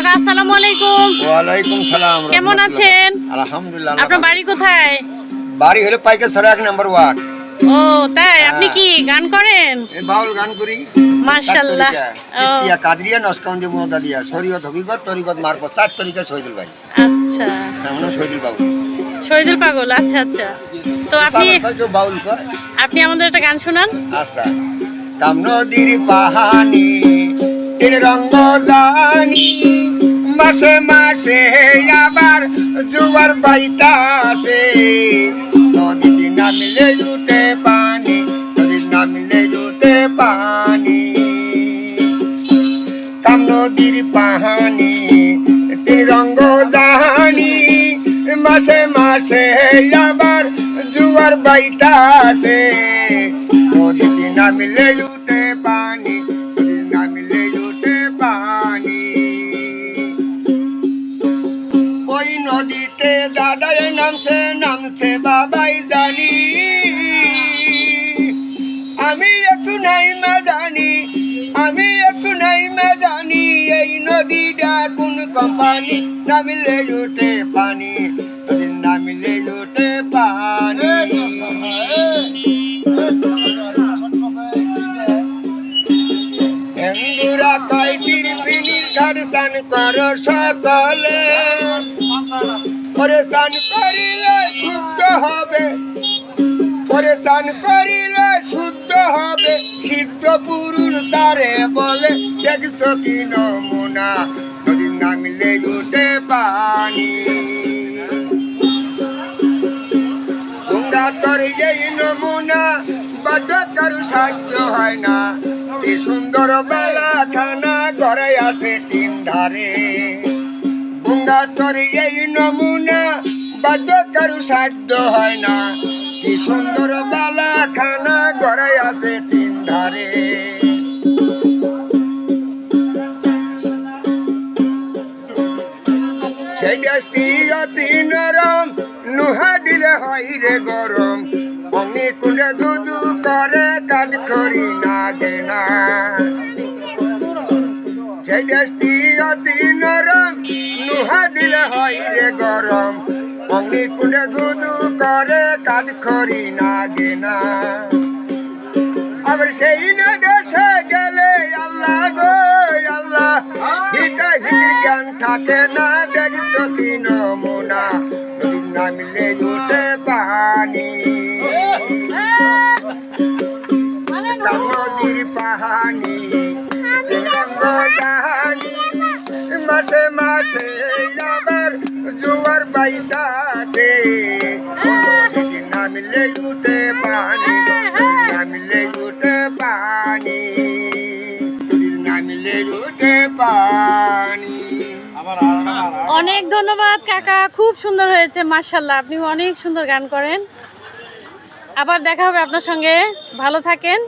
কাকা আসসালামু আলাইকুম। ওয়ালাইকুম সালাম কেমন আছেন? আলহামদুলিল্লাহ আপনার বাড়ি কোথায়? বাড়ি হলো এক নাম্বার ওয়ার্ড। ও তাই? আপনি কি গান করেন? বাউল গান করি। মাশাআল্লাহ কাদরিয়া মোহাম্মদা দিয়া। শরীয়ত তরিকত মারফত। চার তরিকা শহীদুল ভাই। আচ্ছা। নাম শহীদুল বাউল। শহীদুল পাগল আচ্ছা আচ্ছা। তো আপনি পাগল বাউল আপনি আমাদের একটা গান শোনান। আচ্ছা। কাম নদীর পাহানি তিন রঙ্গ জানি, মাসে মাসে আবার জুয়ার পাইতাছে। নদীতে নামলে উঠে পানি নদীর নামলে উঠে পানি। কাম নদীর পাহানি, তিন রঙ্গ জাহানি মাসে মাসে আবার জুয়ার বাইতাছে নদীতে নামিলে উঠে দাদাই নামছে নামছে বাবাই জানি আমি একটু নাই মা জানি আমি একটু নাই মা জানি এই নদীটা কোন কোম্পানি নামিলে উঠে পানি নামিলে উঠে পানি হিন্দুরা কয় তিরপিনির স্নান কর সকলে পরে স্নান করিলে শুদ্ধ হবে। পরে স্নান করিলে শুদ্ধ হবে। সিদ্ধ পুরুষ তারে বলে, দেখছ কি নমুনা? নদীর নামিলে উঠে পানি। এই নমুনা কারু সাধ্য হয় না। কি সুন্দর বেলা খানা ঘরে আছে তিন ধারে। গঙ্গা তোর এই নমুনা বাধ্য কারু সাধ্য হয় না। কি সুন্দর বেলা খানা ঘরে আছে তিন ধারে। সেই দেশটি অতি নরম, নুহা দিলে হয় রে গরম। অগ্নি কুণ্ডে দুদু করে, কাঠ করি না গেনা। সেই দেশটি অতি নরম নুহা দিলে হয় রে গরম। অগ্নি কুণ্ডে দুদু করে, কাঠ করি না। গেনা আবার সেই না দেশে গেলে আল্লাহ গো, আল্লাহ। হিতা হিতির জ্ঞান থাকে না, দেখছ কি নমুনা। মাসে মাসে আবার জুয়ার বাইতাছে নদীর নামিলে উঠে পানি নদীর নামিলে উঠে পানি নদীর নামিলে উঠে পানি। অনেক ধন্যবাদ কাকা। খুব সুন্দর হয়েছে মার্শাল্লাহ আপনি অনেক সুন্দর গান করেন। আবার দেখা হবে আপনার সঙ্গে। ভালো থাকেন।